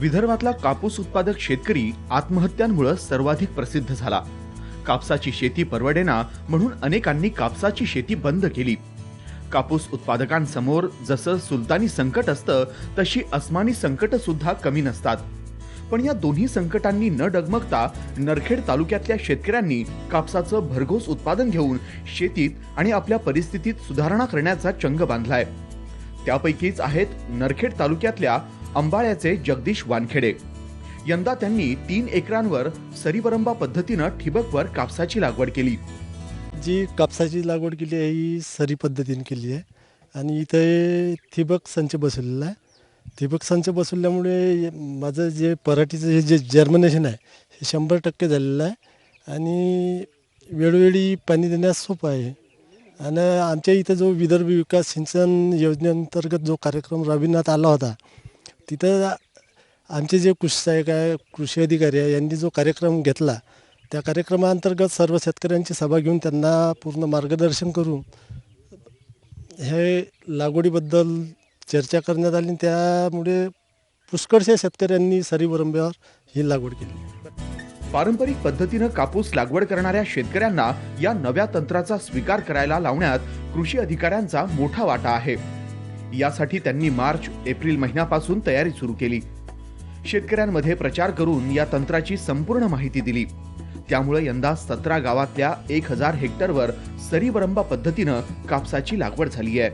विदर्भातला कापूस उत्पादक शेतकरी आत्महत्यांमुळे सर्वाधिक प्रसिद्ध झाला. कापसाची शेती परवडेना म्हणून अनेकांनी कापसाची शेती बंद केली. कापूस उत्पादकांसमोर जसं सुलतानी संकट असतं तशी अस्मानी संकट सुद्धा कमी नसतात. पण या दोन्ही संकटांनी न डगमगता नरखेड तालुक्यातल्या शेतकऱ्यांनी कापसाचं भरघोस उत्पादन घेऊन शेतीत आणि आपल्या परिस्थितीत सुधारणा करण्याचा चंग बांधलाय. त्यापैकीच आहेत नरखेड तालुक्यातल्या अंबाळ्याचे जगदीश वानखेडे. यंदा त्यांनी तीन एकरांवर सरीवरंबा पद्धतीनं ठिबकवर कापसाची लागवड केली. जी कापसाची लागवड केली आहे ही सरी पद्धतीने केली आहे. आणि इथे ठिबक संच बसवलेला आहे. ठिबक संच बसवल्यामुळे माझं जे पराठीचं हे जे जर्मिनेशन आहे हे शंभर टक्के झालेलं आहे. आणि वेळोवेळी पाणी देण्यास सोपं आहे. आणि आमच्या इथं जो विदर्भ विकास सिंचन योजनेअंतर्गत जो कार्यक्रम राबविण्यात आला होता तिथं आमचे जे कृषी सहायक आहे कृषी अधिकारी आहे यांनी जो कार्यक्रम घेतला त्या कार्यक्रमाअंतर्गत सर्व शेतकऱ्यांची सभा घेऊन त्यांना पूर्ण मार्गदर्शन करून हे लागवडीबद्दल चर्चा करण्यात आली. आणि त्यामुळे पुष्कळशा शेतकऱ्यांनी सरीवरंब्यावर ही लागवड केली. पारंपरिक पद्धतीनं कापूस लागवड करणाऱ्या शेतकऱ्यांना या नव्या तंत्राचा स्वीकार करायला लावण्यात कृषी अधिकाऱ्यांचा मोठा वाटा आहे. यासाठी त्यांनी मार्च एप्रिल महिन्यापासून तयारी सुरू केली. शेतकऱ्यांमध्ये प्रचार करून या तंत्राची संपूर्ण माहिती दिली. त्यामुळे यंदा सतरा गावातल्या एक हजार हेक्टरवर सरीवरंबा पद्धतीनं कापसाची लागवड झाली आहे.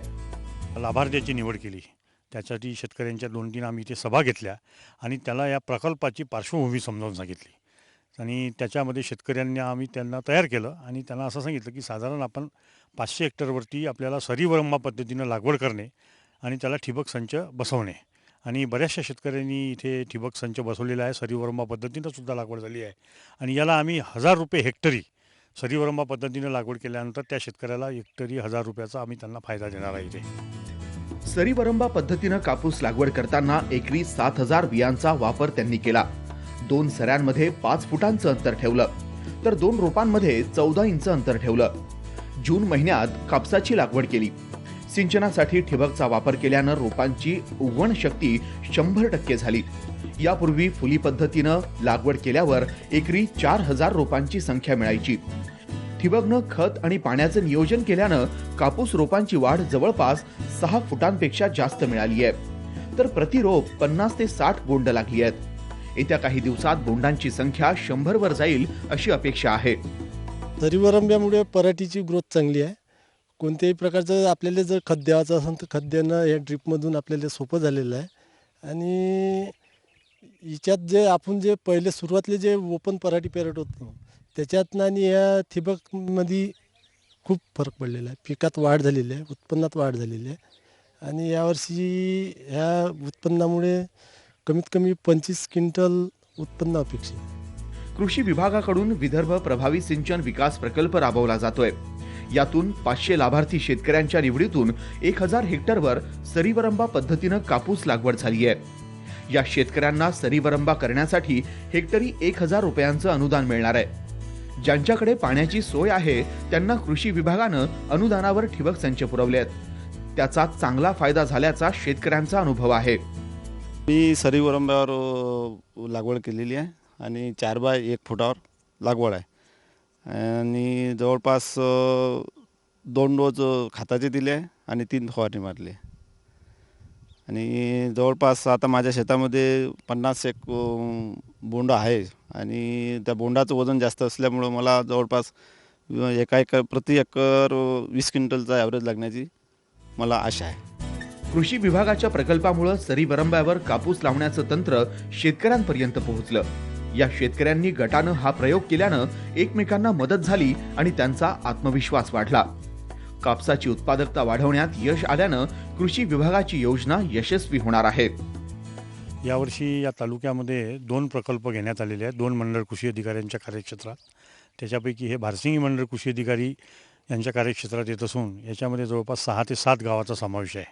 लाभार्थ्याची निवड केली. त्यासाठी शेतकऱ्यांच्या दोन तीन आम्ही इथे सभा घेतल्या आणि त्याला या प्रकल्पाची पार्श्वभूमी समजावून सांगितली. आणि त्याच्यामध्ये शेतकऱ्यांनी आम्ही त्यांना तयार केलं आणि त्यांना असं सांगितलं की साधारण आपण पाचशे हेक्टरवरती आपल्याला सरीवरंबा पद्धतीनं लागवड करणे आणि त्याला ठिबक संच बसवणे. आणि बऱ्याचशा शेतकऱ्यांनी इथे ठिबक संच बसवलेला आहे. सरीवरंबा पद्धतीनं सुद्धा लागवड झाली आहे. आणि याला आम्ही हजार रुपये हेक्टरी सरीवरंबा पद्धतीनं लागवड केल्यानंतर त्या शेतकऱ्याला हेक्टरी हजार रुपयाचा आम्ही त्यांना फायदा देणार आहे इथे. सरीवरंबा पद्धतीनं कापूस लागवड करताना एकरी सात हजार बियांचा वापर त्यांनी केला. दोन सऱ्यांमध्ये पाच फुटांचं अंतर ठेवलं. तर दोन रोपांमध्ये चौदा इंच अंतर ठेवलं. जून महिन्यात कापसाची लागवड केली. सिंचनासाठी ठिबकचा वापर केल्यानं रोपांची उगवण शक्ती शंभर टक्के झाली. यापूर्वी फुली पद्धतीनं लागवड केल्यावर एकरी चार हजार रोपांची संख्या मिळायची. ठिबकनं खत आणि पाण्याचं नियोजन केल्यानं कापूस रोपांची वाढ जवळपास सहा फुटांपेक्षा जास्त मिळाली आहे. तर प्रति रोप पन्नास ते साठ बोंड लागली आहेत. येत्या काही दिवसात बोंडांची संख्या शंभर वर जाईल अशी अपेक्षा आहे. सरीवरंब्यामुळे पराठीची ग्रोथ चांगली आहे. कोणत्याही प्रकारचं आपल्याला जर खत द्यायचं असेल तर खत देणं या ड्रीपमधून आपल्याला सोपं झालेलं आहे. आणि हिच्यात जे आपण जे पहिले सुरुवातले जे ओपन पराठी पेरट होतो त्याच्यातनं आणि या ठिबकमध्ये खूप फरक पडलेला आहे. पिकात वाढ झालेली आहे उत्पन्नात वाढ झालेली आहे. आणि यावर्षी ह्या उत्पन्नामुळे कमीत कमी पंचवीस क्विंटल उत्पन्न अपेक्षित कृषी विभागाकडून विदर्भ प्रभावी सिंचन विकास प्रकल्प राबवला जातोय. यातून पाचशे लाभार्थी शेतकऱ्यांच्या निवडीतून एक हजार हेक्टरवर सरीवरंबा पद्धतीनं कापूस लागवड झाली आहे. या शेतकऱ्यांना सरीवरंबा करण्यासाठी हेक्टरी एक हजार रुपयांचं अनुदान मिळणार आहे. ज्यांच्याकडे पाण्याची सोय आहे त्यांना कृषी विभागानं अनुदानावर ठिबक संच पुरवले आहेत. त्याचा चांगला फायदा झाल्याचा शेतकऱ्यांचा अनुभव आहे. मी सरीवरंब्यावर लागवड केलेली आहे आणि चार बाय एक फुटावर लागवड आहे. आणि जवळपास दोन डोस खाताचे खताचे दिले आणि तीन फवारणी मारली. आणि जवळपास आता माझ्या शेतामध्ये पन्नास एक बोंड आहे. आणि त्या बोंडाचं वजन जास्त असल्यामुळं मला जवळपास एका एकर प्रति एकर वीस क्विंटलचा ॲव्हरेज लागण्याची मला आशा आहे. कृषी विभागाच्या प्रकल्पामुळं सरी बरंब्यावर कापूस लावण्याचं तंत्र शेतकऱ्यांपर्यंत पोहोचलं. या शेतकऱ्यांनी गटानं हा प्रयोग केल्यानं एकमेकांना मदत झाली आणि त्यांचा आत्मविश्वास वाढला. कापसाची उत्पादकता वाढवण्यात यश आल्यानं कृषी विभागाची योजना यशस्वी होणार आहे. यावर्षी या तालुक्यामध्ये दोन प्रकल्प घेण्यात आलेले आहेत. दोन मंडळ कृषी अधिकाऱ्यांच्या कार्यक्षेत्रात. त्याच्यापैकी हे भारसिंगी मंडळ कृषी अधिकारी यांच्या कार्यक्षेत्रात येत असून याच्यामध्ये जवळपास सहा ते सात गावाचा समावेश आहे.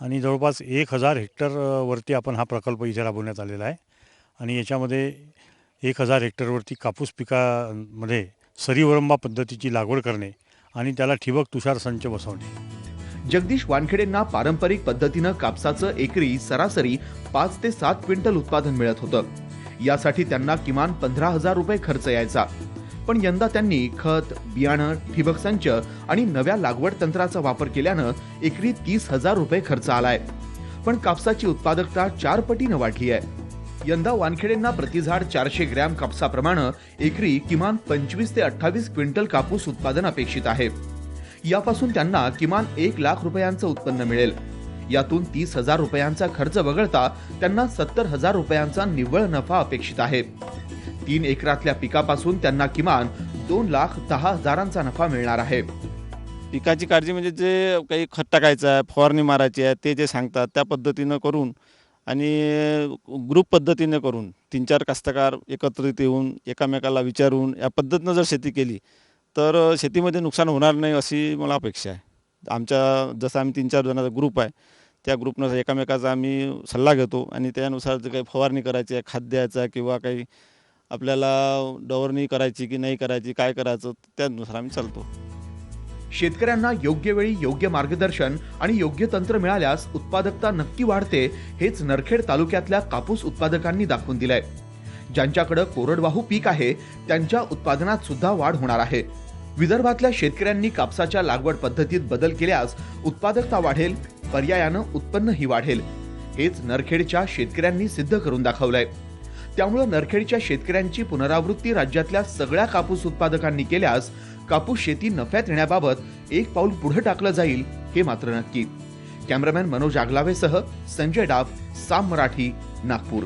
आणि जवळपास एक हजार हेक्टरवरती आपण हा प्रकल्प इथे राबवण्यात आलेला आहे. आणि याच्यामध्ये एक हजार हेक्टरवरती कापूस पिकामध्ये सरीवरंबा पद्धतीची लागवड करणे आणि त्याला ठिबक तुषार संच बसवणे. जगदीश वानखेडेंना पारंपरिक पद्धतीनं कापसाचं एकरी सरासरी पाच ते सात क्विंटल उत्पादन मिळत होतं. यासाठी त्यांना किमान पंधरा हजार रुपये खर्च यायचा. पण यंदा त्यांनी खत बियाणं ठिबक संच आणि नव्या लागवड तंत्राचा वापर केल्यानं एकरी तीस हजार रुपये खर्च आलाय. पण कापसाची उत्पादकता चार पटीनं वाढली आहे. यंदा वानखेडेंना प्रतिझाड चारशे ग्रॅम कापसाप्रमाणे एकरी किमान पंचवीस ते अठ्ठावीस क्विंटल कापूस उत्पादन अपेक्षित आहे. यापासून त्यांना किमान एक लाख रुपयांचं उत्पन्न मिळेल. यातून तीस हजार रुपयांचा खर्च वगळता त्यांना सत्तर हजार रुपयांचा निव्वळ नफा अपेक्षित आहे. तीन एकरातल्या पिकापासून त्यांना किमान दोन लाख दहा हजारांचा नफा मिळणार आहे. पिकाची काळजी म्हणजे जे काही खत टाकायचं आहे फवारणी मारायची आहे ते जे सांगतात त्या पद्धतीनं करून आणि ग्रुप पद्धतीने करून तीन चार कास्तकार एकत्रित येऊन एकामेकाला विचारून या पद्धतीनं जर शेती केली तर शेतीमध्ये नुकसान होणार नाही अशी मला अपेक्षा आहे. आमच्या जसं आम्ही तीन चार जणांचा ग्रुप आहे त्या ग्रुपनुसार एकामेकाचा आम्ही सल्ला घेतो आणि त्यानुसार जे काही फवारणी करायची आहे खाद द्यायचं आहे किंवा काही आपल्याला डवरणी करायची की नाही करायची काय करायचं त्यानुसार आम्ही चालतो. शेतकऱ्यांना योग्य वेळी योग्य मार्गदर्शन आणि योग्य तंत्र मिळाल्यास उत्पादकता नक्की वाढते हेच नरखेड तालुक्यातल्या कापूस उत्पादकांनी दाखवून दिलंय. ज्यांच्याकडे कोरडवाहू पीक आहे त्यांच्या उत्पादनात सुद्धा वाढ होणार आहे. विदर्भातल्या शेतकऱ्यांनी कापसाच्या लागवड पद्धतीत बदल केल्यास उत्पादकता वाढेल पर्यायानं उत्पन्नही वाढेल हेच नरखेडच्या शेतकऱ्यांनी सिद्ध करून दाखवलंय. त्यामुळे नरखेडच्या शेतकऱ्यांची पुनरावृत्ती राज्यातल्या सगळ्या कापूस उत्पादकांनी केल्यास कापूस शेती नफ्यात येण्याबाबत एक पाऊल पुढे टाकलं जाईल हे मात्र नक्की. कॅमेरामॅन मनोज आगलावेसह संजय डाब साम मराठी नागपूर.